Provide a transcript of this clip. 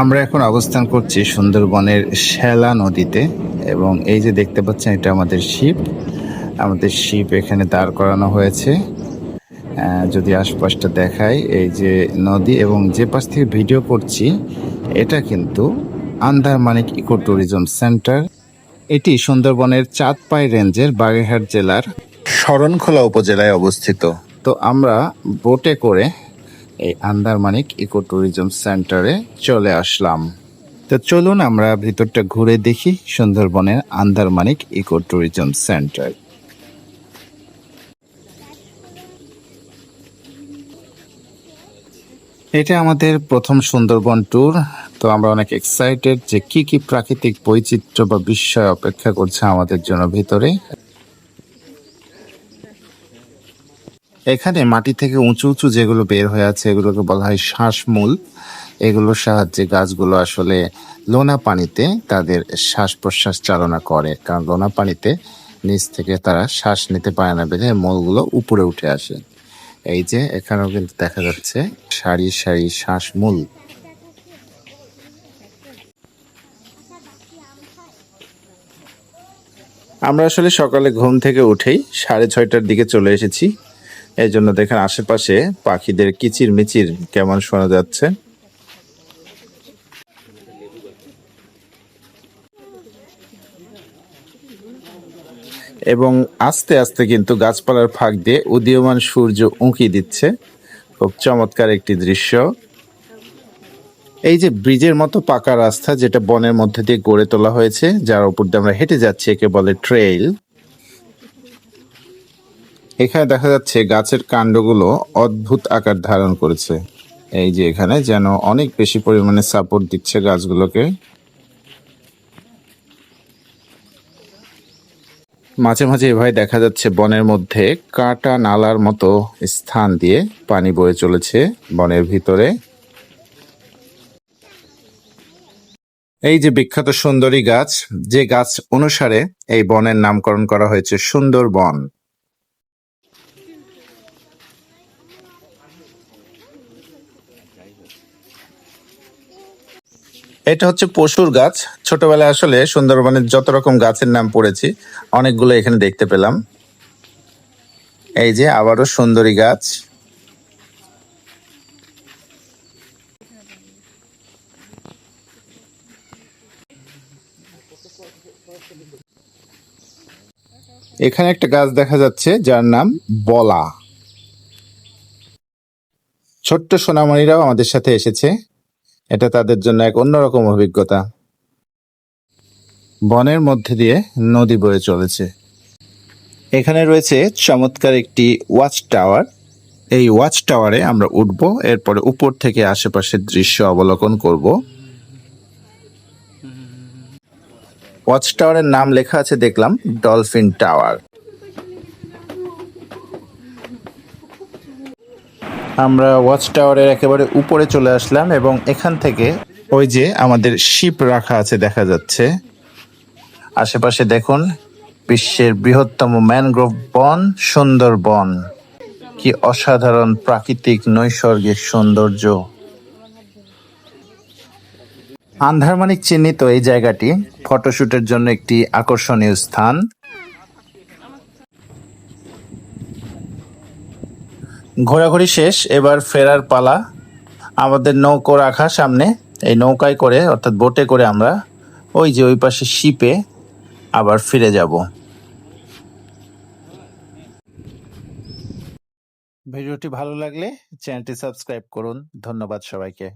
আমরা এখন অবস্থান করছি সুন্দরবনের শ্যালা নদীতে এবং এই যে দেখতে পাচ্ছেন এটা আমাদের শিপ। আমাদের শিপ এখানে দাঁড় করানো হয়েছে। যদি আশপাশটা দেখাই এই যে নদী এবং যে পাশ থেকে ভিডিও করছি এটা কিন্তু আন্দারমানিক ইকো ট্যুরিজম সেন্টার। এটি সুন্দরবনের চাঁদপাই রেঞ্জের বাগেরহাট জেলার শরণখোলা উপজেলায় অবস্থিত। তো আমরা বোটে করে এই আন্দারমানিক ইকো ট্যুরিজম সেন্টারে চলে আসলাম। তো চলুন আমরা ভিতরটা ঘুরে দেখি সুন্দরবনের আন্দারমানিক ইকো ট্যুরিজম সেন্টার। এটা আমাদের প্রথম সুন্দরবন ট্যুর, তো আমরা অনেক এক্সাইটেড যে কি কি প্রাকৃতিক বৈচিত্র্য বা বিস্ময় অপেক্ষা করছে আমাদের জন্য ভিতরে। এখানে মাটি থেকে উঁচু উঁচু যেগুলো বের হয়ে আছে, এগুলোকে বলা হয় শ্বাসমূল। এগুলোর সাহায্যে গাছগুলো আসলে লোনা পানিতে তাদের শ্বাস প্রশ্বাস চালনা করে। কারণ লোনা পানিতে নিচ থেকে তারা শ্বাস নিতে পারে না বেঁধে মূলগুলো উপরে উঠে আসে। এই যে, এখানেও কিন্তু দেখা যাচ্ছে সারি সারি শ্বাসমূল। আমরা আসলে সকালে ঘুম থেকে উঠেই সাড়ে ছয়টার দিকে চলে এসেছি। এই জন্য দেখেন আশেপাশে পাখিদের কিচির মিচির কেমন শোনা যাচ্ছে। এবং আস্তে আস্তে কিন্তু গাছপালার ফাঁক দিয়ে উদীয়মান সূর্য উঁকি দিচ্ছে। খুব চমৎকার একটি দৃশ্য। এই যে ব্রিজের মতো পাকা রাস্তা যেটা বনের মধ্যে দিয়ে গড়ে তোলা হয়েছে, যার উপর দিয়ে আমরা হেঁটে যাচ্ছি, একে বলে ট্রেইল। এখানে দেখা যাচ্ছে গাছের কাণ্ডগুলো অদ্ভুত আকার ধারণ করেছে। এই যে এখানে যেন অনেক বেশি পরিমাণে সাপোর্ট দিচ্ছে গাছগুলোকে। মাঝে মাঝে এভাবে দেখা যাচ্ছে বনের মধ্যে কাটা নালার মতো স্থান দিয়ে পানি বয়ে চলেছে বনের ভিতরে। এই যে বিখ্যাত সুন্দরী গাছ, যে গাছ অনুসারে এই বনের নামকরণ করা হয়েছে সুন্দরবন। এটা হচ্ছে পশুর গাছ। ছোটবেলায় আসলে সুন্দরবনের যত রকম গাছের নাম পড়েছি, অনেকগুলো এখানে দেখতে পেলাম। এই যে আবারও সুন্দরী গাছ। এখানে একটা গাছ দেখা যাচ্ছে, যার নাম বলা। ছোট্ট সোনামণিরাও আমাদের সাথে এসেছে। এটা তাদের জন্য এক অন্যরকম অভিজ্ঞতা। বনের মধ্যে দিয়ে নদী বয়ে চলেছে। এখানে রয়েছে চমৎকার একটি ওয়াচ টাওয়ার। এই ওয়াচ টাওয়ারে আমরা উঠব, এরপরে উপর থেকে আশেপাশের দৃশ্য অবলোকন করব। ওয়াচ টাওয়ারের নাম লেখা আছে, দেখলাম, ডলফিন টাওয়ার। আমরা ওয়াচ টাওয়ারের একেবারে উপরে চলে আসলাম এবং এখান থেকে ওই যে আমাদের শিপ রাখা আছে দেখা যাচ্ছে। আশেপাশে দেখুন, বিশ্বের বৃহত্তম ম্যানগ্রোভ বন, সুন্দরবন। কি অসাধারণ প্রাকৃতিক নৈসর্গিক সৌন্দর্য। আন্ধারমানিক চিহ্নিত এই জায়গাটি ফটোশুটের জন্য একটি আকর্ষণীয় স্থান। ঘোরাঘুরি শেষ, এবার ফেরার পালা। আমাদের নৌকো রাখা সামনে। এই নৌকায় করে, অর্থাৎ বোটে করে আমরা ওই যে ওই পাশে শিপে আবার ফিরে যাব। ভিডিওটি ভালো লাগলে চ্যানেলটি সাবস্ক্রাইব করুন। ধন্যবাদ সবাইকে।